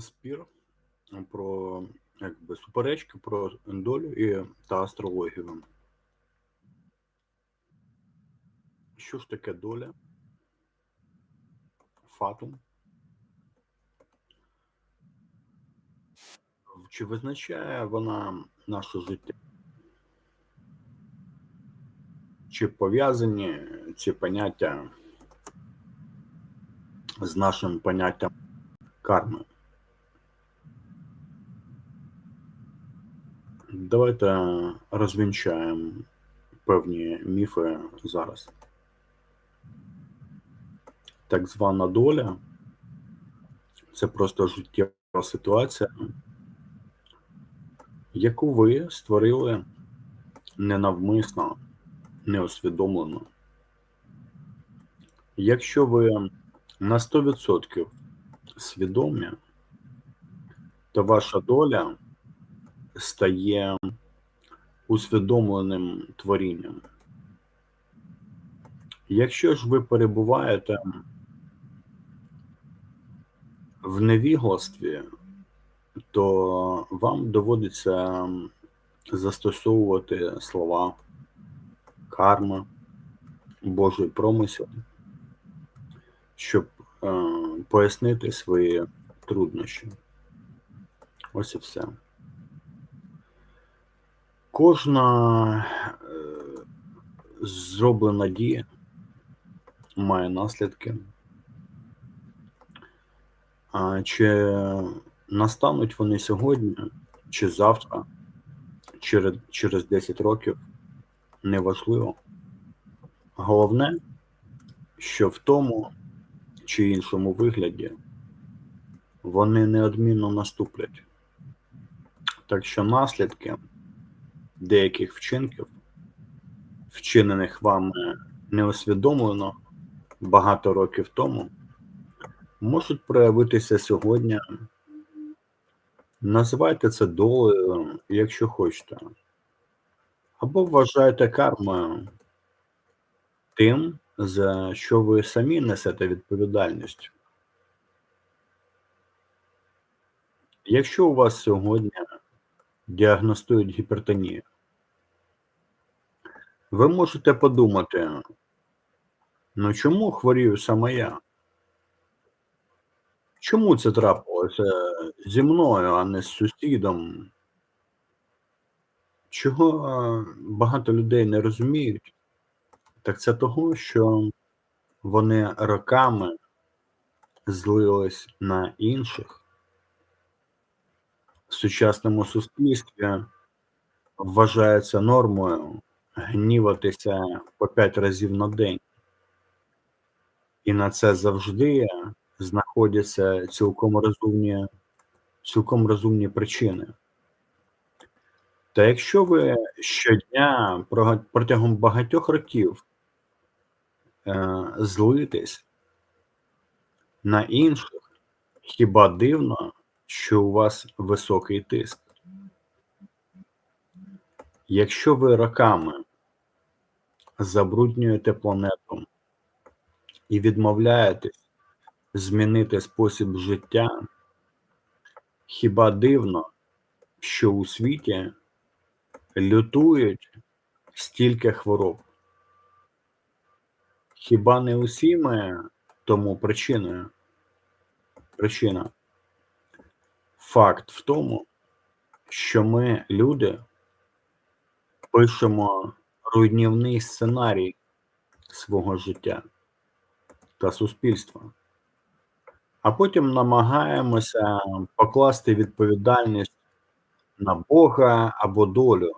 спір про якби суперечки про долю і та астрологію. Що ж таке доля? Фатум? Чи визначає вона наше життя? Чи пов'язані ці поняття з нашим поняттям карми? Давайте розвінчаємо певні міфи зараз. Так звана доля це просто життєва ситуація, яку ви створили ненавмисно, неусвідомлено. Якщо ви на 100% свідомі, то ваша доля стає усвідомленим творінням. Якщо ж ви перебуваєте в невігластві, то вам доводиться застосовувати слова карма, Божий промисел, щоб е, пояснити свої труднощі. Ось і все. Кожна е, зроблена дія має наслідки. Чи настануть вони сьогодні, чи завтра, через, через 10 років, неважливо. Головне, що в тому чи іншому вигляді вони неодмінно наступлять. Так що наслідки деяких вчинків, вчинених вами неусвідомлено багато років тому, можуть проявитися сьогодні. Називайте це долею, якщо хочете. Або вважайте кармою тим, за що ви самі несете відповідальність. Якщо у вас сьогодні діагностують гіпертонію. Ви можете подумати, ну чому хворію саме я? Чому це трапилося зі мною, а не з сусідом? Чого багато людей не розуміють? Так це того, що вони роками злились на інших в сучасному суспільстві вважається нормою гніватися по п'ять разів на день. І на це завжди знаходяться цілком розумні, цілком розумні причини. Та якщо ви щодня протягом багатьох років е, злитесь на інших, хіба дивно, що у вас високий тиск. Якщо ви роками забруднюєте планету і відмовляєтесь змінити спосіб життя, хіба дивно, що у світі лютують стільки хвороб? Хіба не усі ми тому причиною? Причина Факт в тому, що ми, люди, пишемо руйнівний сценарій свого життя та суспільства, а потім намагаємося покласти відповідальність на Бога або долю.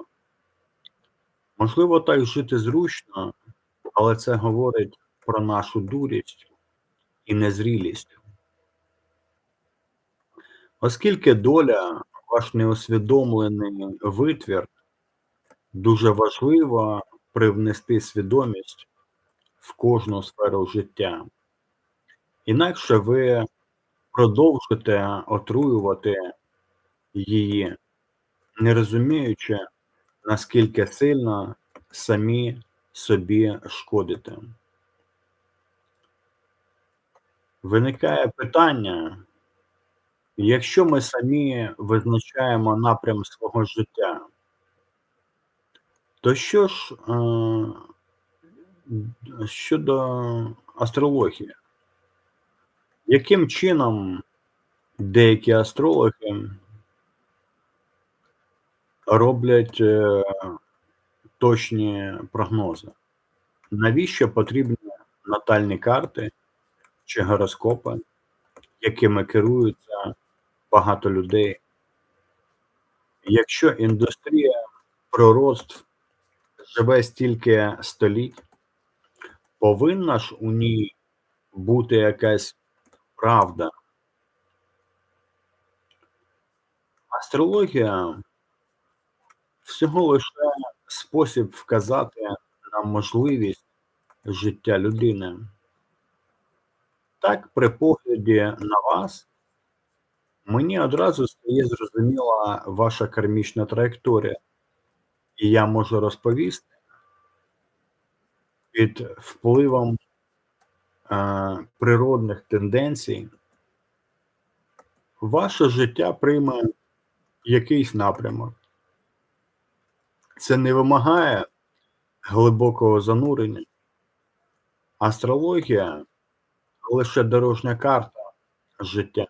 Можливо, так жити зручно, але це говорить про нашу дурість і незрілість. Оскільки доля, ваш неусвідомлений витвір, дуже важливо привнести свідомість в кожну сферу життя. Інакше ви продовжите отруювати її, не розуміючи, наскільки сильно самі собі шкодите. Виникає питання Якщо ми самі визначаємо напрям свого життя то що ж, е, щодо астрології? Яким чином деякі астрологи роблять, е, точні прогнози? Навіщо потрібні натальні карти чи гороскопи, якими керуються багато людей? Якщо індустрія пророцтв живе стільки століть, повинна ж у ній бути якась правда. Астрологія всього лише спосіб вказати на можливість життя людини. Так, при погляді на вас, мені одразу стає зрозуміла ваша кармічна траєкторія, і я можу розповісти під впливом е, природних тенденцій, ваше життя прийме якийсь напрямок. Це не вимагає глибокого занурення. Астрологія лише дорожня карта життя,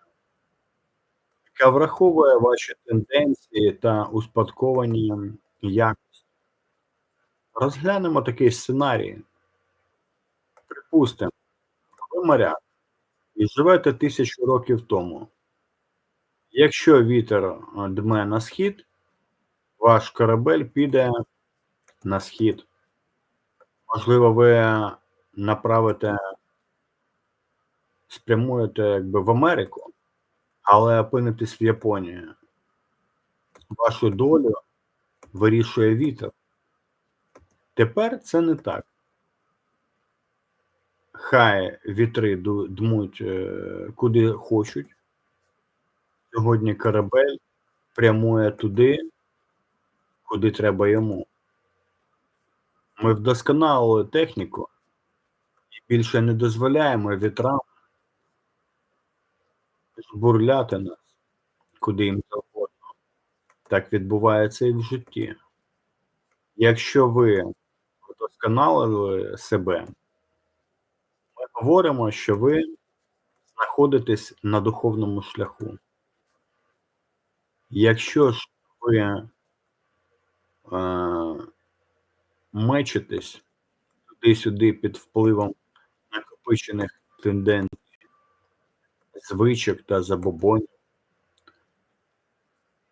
яка враховує ваші тенденції та успадковані якості. Розглянемо такий сценарій. Припустимо, ви моряк і живете тисячу років тому. Якщо вітер дме на схід, ваш корабель піде на схід. Можливо, ви направите, спрямуєте якби в Америку, але опинитесь в Японії. Вашу долю вирішує вітер. Тепер це не так. Хай вітри дмуть е, куди хочуть. Сьогодні корабель прямує туди, куди треба йому. Ми вдосконалили техніку і більше не дозволяємо вітрам бурляти нас, куди їм завгодно. Так відбувається і в житті. Якщо ви вдосконалили себе, ми говоримо, що ви знаходитесь на духовному шляху. Якщо ж ви е, мечетесь туди-сюди під впливом накопичених тенденцій, звичок та забобонів,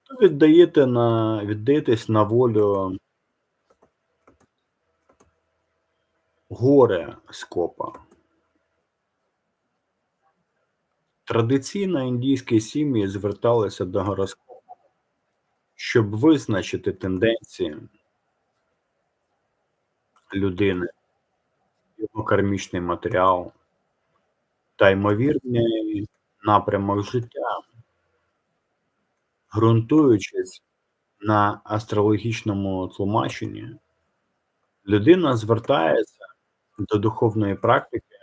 то віддаєте на, віддаєтесь на волю горе скопа. Традиційно індійські сім'ї зверталися до гороскопу, щоб визначити тенденції людини, його кармічний матеріал та ймовірний напрямок життя, ґрунтуючись на астрологічному тлумаченні, людина звертається до духовної практики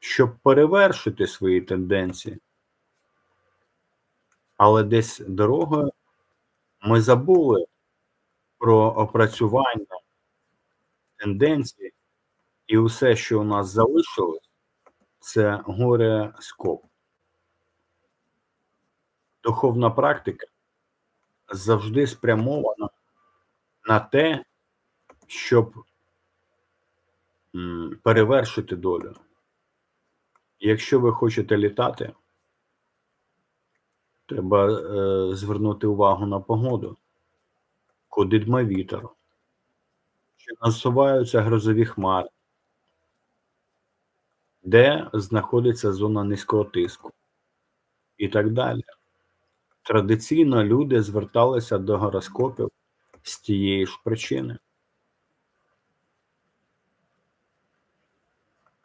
щоб перевершити свої тенденції. Але десь дорогою ми забули про опрацювання тенденцій, і усе, що у нас залишилось, це горе скоп. Духовна практика завжди спрямована на те, щоб перевершити долю. Якщо ви хочете літати, треба е, звернути увагу на погоду, куди дме вітер, чи насуваються грозові хмари, де знаходиться зона низького тиску і так далі. Традиційно люди зверталися до гороскопів з тієї ж причини.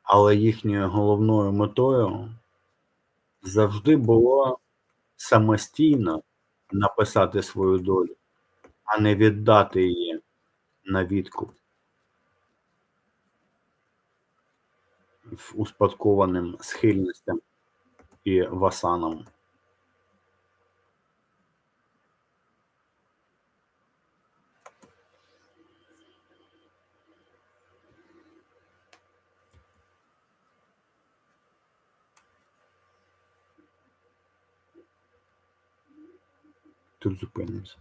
але їхньою головною метою завжди було самостійно написати свою долю, а не віддати її на відкуп успадкованим схильностям і васанам. Тут зупинимося.